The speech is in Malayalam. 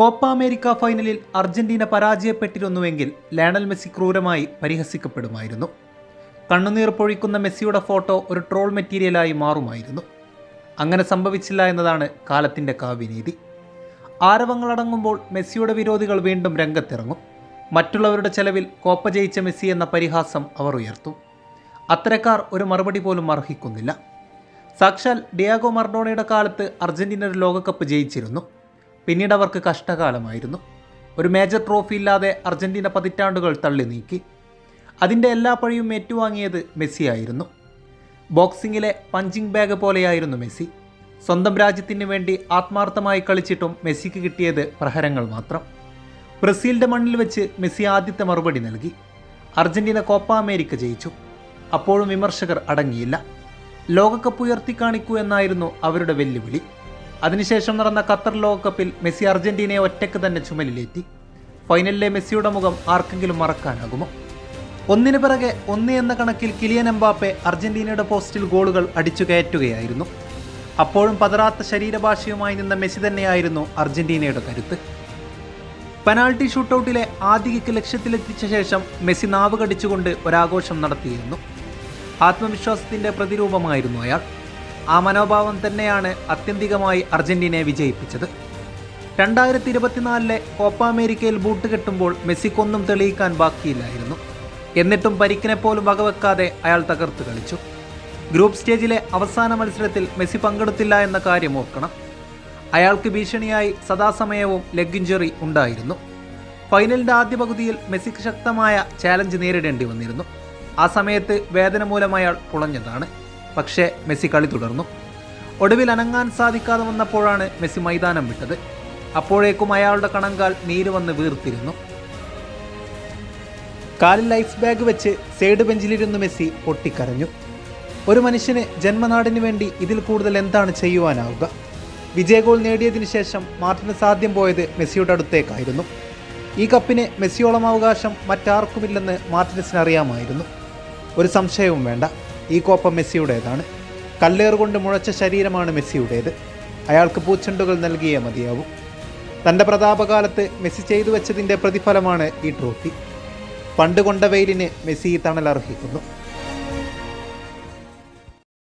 കോപ്പ അമേരിക്ക ഫൈനലിൽ അർജന്റീന പരാജയപ്പെട്ടിരുന്നുവെങ്കിൽ ലയണൽ മെസ്സി ക്രൂരമായി പരിഹസിക്കപ്പെടുമായിരുന്നു. കണ്ണുനീർ പൊഴിക്കുന്ന മെസ്സിയുടെ ഫോട്ടോ ഒരു ട്രോൾ മെറ്റീരിയലായി മാറുമായിരുന്നു. അങ്ങനെ സംഭവിച്ചില്ല എന്നതാണ് കാലത്തിന്റെ കാവ്യനീതി. ആരവങ്ങളടങ്ങുമ്പോൾ മെസ്സിയുടെ വിരോധികൾ വീണ്ടും രംഗത്തിറങ്ങും. മറ്റുള്ളവരുടെ ചെലവിൽ കോപ്പ ജയിച്ച മെസ്സി എന്ന പരിഹാസം അവർ ഉയർത്തും. അത്തരക്കാർ ഒരു മറുപടി പോലും അർഹിക്കുന്നില്ല. സാക്ഷാൽ ഡിയാഗോ മർഡോണയുടെ കാലത്ത് അർജന്റീന ഒരു ലോകകപ്പ് ജയിച്ചിരുന്നു. പിന്നീട് അവർക്ക് കഷ്ടകാലമായിരുന്നു. ഒരു മേജർ ട്രോഫി ഇല്ലാതെ അർജന്റീന പതിറ്റാണ്ടുകൾ തള്ളി നീക്കി. അതിന്റെ എല്ലാ പഴിയും ഏറ്റുവാങ്ങിയത് മെസ്സിയായിരുന്നു ബോക്സിങ്ങിലെ പഞ്ചിങ് ബാഗ് പോലെയായിരുന്നു മെസ്സി. സ്വന്തം രാജ്യത്തിന് വേണ്ടി ആത്മാർത്ഥമായി കളിച്ചിട്ടും മെസ്സിക്ക് കിട്ടിയത് പ്രഹരങ്ങൾ മാത്രം. ബ്രസീലിന്റെ മണ്ണിൽ വെച്ച് മെസ്സി ആദ്യത്തെ മറുപടി നൽകി. അർജന്റീന കോപ്പ അമേരിക്ക ജയിച്ചു. അപ്പോഴും വിമർശകർ അടങ്ങിയില്ല. ലോകകപ്പ് ഉയർത്തിക്കാണിക്കൂ എന്നായിരുന്നു അവരുടെ വെല്ലുവിളി. അതിനുശേഷം നടന്ന ഖത്തർ ലോകകപ്പിൽ മെസ്സി അർജന്റീനയെ ഒറ്റയ്ക്ക് തന്നെ ചുമലിലേറ്റി. ഫൈനലിലെ മെസ്സിയുടെ മുഖം ആർക്കെങ്കിലും മറക്കാനാകുമോ? ഒന്നിനു പിറകെ ഒന്ന് എന്ന കണക്കിൽ കിലിയൻ എംബാപ്പെ അർജന്റീനയുടെ പോസ്റ്റിൽ ഗോളുകൾ അടിച്ചു കയറ്റുകയായിരുന്നു. അപ്പോഴും പതറാത്ത ശരീരഭാഷയുമായി നിന്ന മെസ്സി തന്നെയായിരുന്നു അർജന്റീനയുടെ കരുത്ത്. പെനാൾട്ടി ഷൂട്ടൗട്ടിലെ ആദ്യ കിക്ക് ലക്ഷ്യത്തിലെത്തിച്ച ശേഷം മെസ്സി നാവ് കടിച്ചുകൊണ്ട് ഒരാഘോഷം നടത്തിയിരുന്നു. ആത്മവിശ്വാസത്തിന്റെ പ്രതിരൂപമായിരുന്നു അയാൾ. ആ മനോഭാവം തന്നെയാണ് അത്യന്തികമായി അർജന്റീനയെ വിജയിപ്പിച്ചത്. രണ്ടായിരത്തി ഇരുപത്തിനാലിലെ കോപ്പ അമേരിക്കയിൽ ബൂട്ട് കെട്ടുമ്പോൾ മെസ്സിക്കൊന്നും തെളിയിക്കാൻ ബാക്കിയില്ലായിരുന്നു. എന്നിട്ടും പരിക്കിനെ പോലും വകവെക്കാതെ അയാൾ തകർത്ത് കളിച്ചു. ഗ്രൂപ്പ് സ്റ്റേജിലെ അവസാന മത്സരത്തിൽ മെസ്സി പങ്കെടുത്തില്ല എന്ന കാര്യം ഓർക്കണം. അയാൾക്ക് ഭീഷണിയായി സദാസമയവും ലെഗ് ഇഞ്ചുറി ഉണ്ടായിരുന്നു. ഫൈനലിന്റെ ആദ്യ പകുതിയിൽ മെസ്സിക്ക് ശക്തമായ ചാലഞ്ച് നേരിടേണ്ടി വന്നിരുന്നു. ആ സമയത്ത് വേദന മൂലം അയാൾ പുളഞ്ഞതാണ്. പക്ഷേ മെസ്സി കളി തുടർന്നു. ഒടുവിൽ അനങ്ങാൻ സാധിക്കാതെ വന്നപ്പോഴാണ് മെസ്സി മൈതാനം വിട്ടത്. അപ്പോഴേക്കും അയാളുടെ കണങ്കാൽ നീര് വന്ന് വീർത്തിരുന്നു. കാലിൽ ഐസ് ബാഗ് വെച്ച് സൈഡ് ബെഞ്ചിലിരുന്ന് മെസ്സി പൊട്ടിക്കരഞ്ഞു. ഒരു മനുഷ്യന് ജന്മനാടിന് വേണ്ടി ഇതിൽ കൂടുതൽ എന്താണ് ചെയ്യുവാനാവുക? വിജയഗോൾ നേടിയതിനു ശേഷം മാർട്ടിന് സാധ്യം പോയത് മെസ്സിയുടെ അടുത്തേക്കായിരുന്നു. ഈ കപ്പിന് മെസ്സിയോളം അവകാശം മറ്റാർക്കുമില്ലെന്ന് മാർട്ടിനസിന് അറിയാമായിരുന്നു. ഒരു സംശയവും വേണ്ട. ഈ കോപ്പ മെസ്സിയുടേതാണ്. കല്ലേറുകൊണ്ട് മുഴച്ച ശരീരമാണ് മെസ്സിയുടേത്. അയാൾക്ക് പൂച്ചെണ്ടുകൾ നൽകിയേ മതിയാവും. തന്റെ പ്രതാപകാലത്ത് മെസ്സി ചെയ്തു വെച്ചതിന്റെ പ്രതിഫലമാണ് ഈ ട്രോഫി. പണ്ട് കൊണ്ട വെയിലിന് മെസ്സി തണലർഹിക്കുന്നു